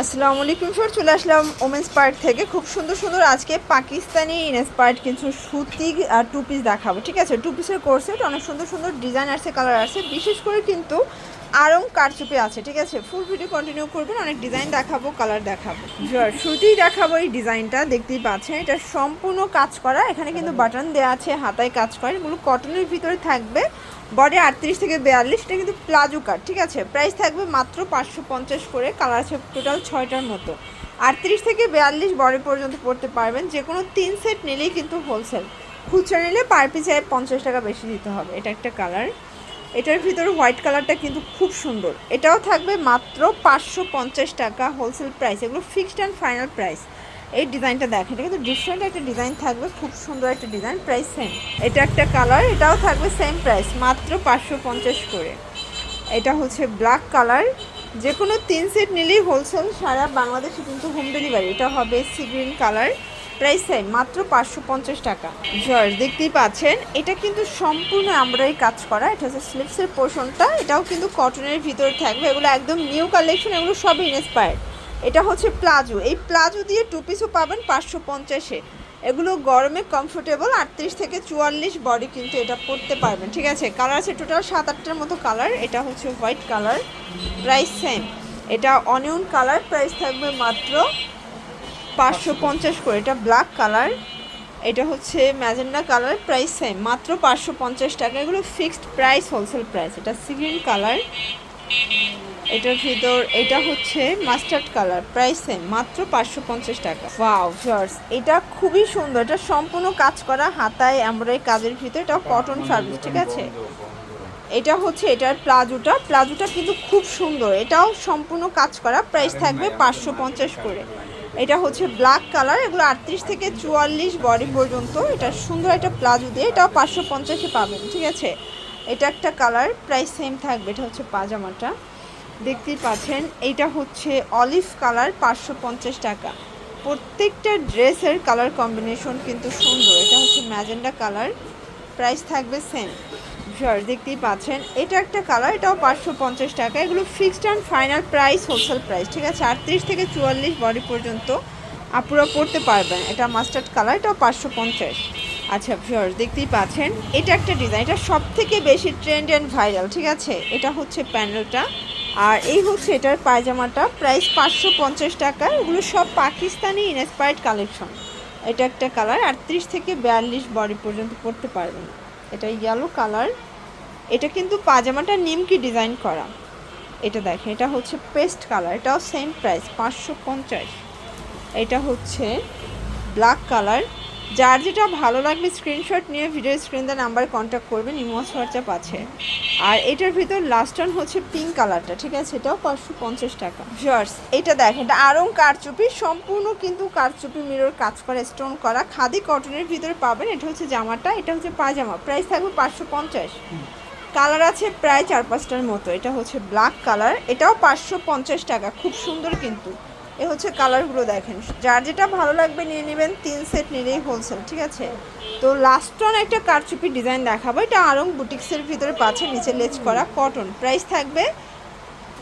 আসসালামু আলাইকুম স্যার, চলে আসলাম ওমেন্স পার্ট থেকে। খুব সুন্দর সুন্দর আজকে পাকিস্তানি ইনস্পায়ার্ড কিছু সুতি আর টু পিস দেখাবো, ঠিক আছে? টু পিসের কোর্সেট অনেক সুন্দর সুন্দর ডিজাইন আসছে কালার আসছে। বিশেষ করে কিন্তু আরং কারচুপি আছে, ঠিক আছে? ফুল ভিডিও কন্টিনিউ করবেন, অনেক ডিজাইন দেখাবো কালার দেখাবো। শুরুতেই দেখাবো এই ডিজাইনটা দেখতেই পাচ্ছেন। এটা সম্পূর্ণ কাজ করা, এখানে কিন্তু বাটন দেওয়া আছে, হাতায় কাজ করা, এগুলো কটনের ভিতরে থাকবে। বডি আটত্রিশ থেকে বিয়াল্লিশ, এটা কিন্তু প্লাজো কাট ঠিক আছে? প্রাইস থাকবে মাত্র পাঁচশো পঞ্চাশ করে কালার আছে টোটাল ছয়টার মতো। আটত্রিশ থেকে বিয়াল্লিশ বডি পর্যন্ত পড়তে পারবেন যে কোনো তিন সেট নিলেই কিন্তু হোলসেল খুচরা নিলে পার পিছে পঞ্চাশ টাকা বেশি দিতে হবে, এটা একটা কালার এটার ভিতরে হোয়াইট কালারটা কিন্তু খুব সুন্দর। এটাও থাকবে মাত্র পাঁচশো পঞ্চাশ টাকা হোলসেল প্রাইস। এগুলো ফিক্সড অ্যান্ড ফাইনাল প্রাইস। এই ডিজাইনটা দেখেন, এটা কিন্তু ডিফারেন্ট একটা ডিজাইন থাকবে, খুব সুন্দর একটা ডিজাইন, প্রাইস সেম এটা একটা কালার, এটাও থাকবে সেম প্রাইস মাত্র পাঁচশো পঞ্চাশ করে। এটা হচ্ছে ব্ল্যাক কালার যে কোনো তিন সেট নিলেই হোলসেল সারা বাংলাদেশে কিন্তু হোম ডেলিভারি এটা হবে sea green colour price same মাত্র পাঁচশো পঞ্চাশ টাকা। জর্জ দেখতেই পাচ্ছেন, এটা কিন্তু সম্পূর্ণ আমরাই কাজ করা। এটা হচ্ছে স্লিপসের পোর্শনটা এটাও কিন্তু কটনের ভিতরে থাকবে। এগুলো একদম নিউ কালেকশন এগুলো সবই ইন্সপায়ার্ড এটা হচ্ছে প্লাজো এই প্লাজো দিয়ে টু পিসও পাবেন পাঁচশো পঞ্চাশে এগুলো গরমে কমফোর্টেবল আটত্রিশ থেকে চুয়াল্লিশ বডি কিন্তু এটা পরতে পারবেন। ঠিক আছে? কালার আছে টোটাল সাত আটটার মতো কালার এটা হচ্ছে হোয়াইট কালার প্রাইস সেম এটা অনিয়ন কালার প্রাইস থাকবে মাত্র পাঁচশো পঞ্চাশ করে, এটা ব্ল্যাক কালার এটা হচ্ছে ম্যাজেন্ডা কালার প্রাইস সেম মাত্র পাঁচশো পঞ্চাশ টাকা। এগুলো ফিক্সড প্রাইস হোলসেল প্রাইস এটা সিগ্রিন কালার এটার ভিতর, এটা হচ্ছে মাস্টার্ড কালার প্রাইস সেম মাত্র পাঁচশো পঞ্চাশ টাকা। ওয়াও জার্স এটা খুবই সুন্দর, এটা সম্পূর্ণ কাজ করা হাতায় এমব্রয়ডারি কাজের ভিতর, এটা কটন সার্ভিস ঠিক আছে? এটা হচ্ছে এটার প্লাজোটা প্লাজোটা কিন্তু খুব সুন্দর, এটাও সম্পূর্ণ কাজ করা প্রাইস থাকবে পাঁচশো পঞ্চাশ করে। এটা হচ্ছে ব্ল্যাক কালার এগুলো আটত্রিশ থেকে চুয়াল্লিশ বডি পর্যন্ত। এটা সুন্দর একটা প্লাজো দিয়ে, এটাও পাঁচশো পঞ্চাশে পাবেন, ঠিক আছে? এটা একটা কালার প্রাইস সেম থাকবে, এটা হচ্ছে পাজামাটা। দেখতেই পাচ্ছেন, এইটা হচ্ছে অলিভ কালার পাঁচশো পঞ্চাশ টাকা। প্রত্যেকটা ড্রেসের কালার কম্বিনেশন কিন্তু সুন্দর, এটা হচ্ছে ম্যাজেন্ডা কালার প্রাইস থাকবে সেম। শিওর দেখতেই পাচ্ছেন, এটা একটা কালার, এটাও পাঁচশো পঞ্চাশ টাকা। এগুলো fixed and final price, wholesale price, ঠিক আছে? আটত্রিশ থেকে চুয়াল্লিশ বডি পর্যন্ত আপুরা পড়তে পারবেন। এটা মাস্টার্ড কালার, এটাও পাঁচশো পঞ্চাশ। আচ্ছা শিওর দেখতেই পাচ্ছেন, এটা একটা ডিজাইন, এটা সব থেকে বেশি ট্রেন্ড অ্যান্ড ভাইরাল, ঠিক আছে? এটা হচ্ছে প্যানেলটা আর এই হচ্ছে এটার পায়জামাটা, প্রাইস পাঁচশো পঞ্চাশ টাকা। এগুলো সব পাকিস্তানি ইনস্পায়ার্ড কালেকশন। এটা একটা কালার, আটত্রিশ থেকে বিয়াল্লিশ বডি পর্যন্ত পড়তে পারবেন। এটা ইয়েলো কালার। এটা কিন্তু পাজামাটা নিমকি ডিজাইন করা। এটা দেখেন, এটা হচ্ছে পেস্ট কালার, এটাও সেম প্রাইস পাঁচশো পঞ্চাশ। এটা হচ্ছে ব্ল্যাক কালার। যার যেটা ভালো লাগবে স্ক্রিনশট নিয়ে ভিডিও স্ক্রিন দা নাম্বার কন্ট্যাক্ট করবেন ইমোস হোয়াটসঅ্যাপ আছে। আর এটার ভিতর লাস্ট অন হচ্ছে পিঙ্ক কালারটা ঠিক আছে? এটাও পাঁচশো পঞ্চাশ টাকা। জার্স এটা দেখেন, এটা আরং কারচুপি, সম্পূর্ণ কিন্তু কারচুপি মিরর কাজ করা স্টোন করা। খাদি কটনের ভিতরে পাবেন, এটা হচ্ছে জামাটা, এটা হচ্ছে পাজামা প্রাইস থাকবে পাঁচশো পঞ্চাশ। কালার আছে প্রায় চার পাঁচটার মতো, এটা হচ্ছে ব্ল্যাক কালার এটাও পাঁচশো পঞ্চাশ টাকা, খুব সুন্দর কিন্তু। এ হচ্ছে কালারগুলো দেখেন। যার যেটা ভালো লাগবে নিয়ে নেবেন, তিন সেট নিলেই হোলসেল ঠিক আছে? তো লাস্ট অন একটা কারচুপি ডিজাইন দেখাবো। এটা আরং বুটিক্সের ভিতরে পাচ্ছে, নিচে লেজ করা কটন প্রাইস থাকবে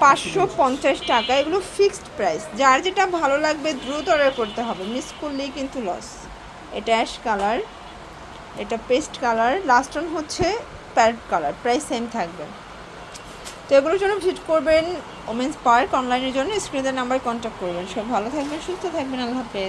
পাঁচশো পঞ্চাশ টাকা। এগুলো ফিক্সড প্রাইস যার যেটা ভালো লাগবে দ্রুত অর্ডার করতে হবে। মিস করলেই কিন্তু লস এটা অ্যাশ কালার এটা পেস্ট কালার লাস্ট অন হচ্ছে প্যারেট কালার প্রাইস সেম থাকবে। তো এগুলোর জন্য ভিজিট করবেন ওমেন্স পার্ক অনলাইনের জন্য। স্ক্রিনের নাম্বার কন্ট্যাক্ট করবেন। সব ভালো থাকবেন, সুস্থ থাকবেন। আল্লাহ হাফেজ।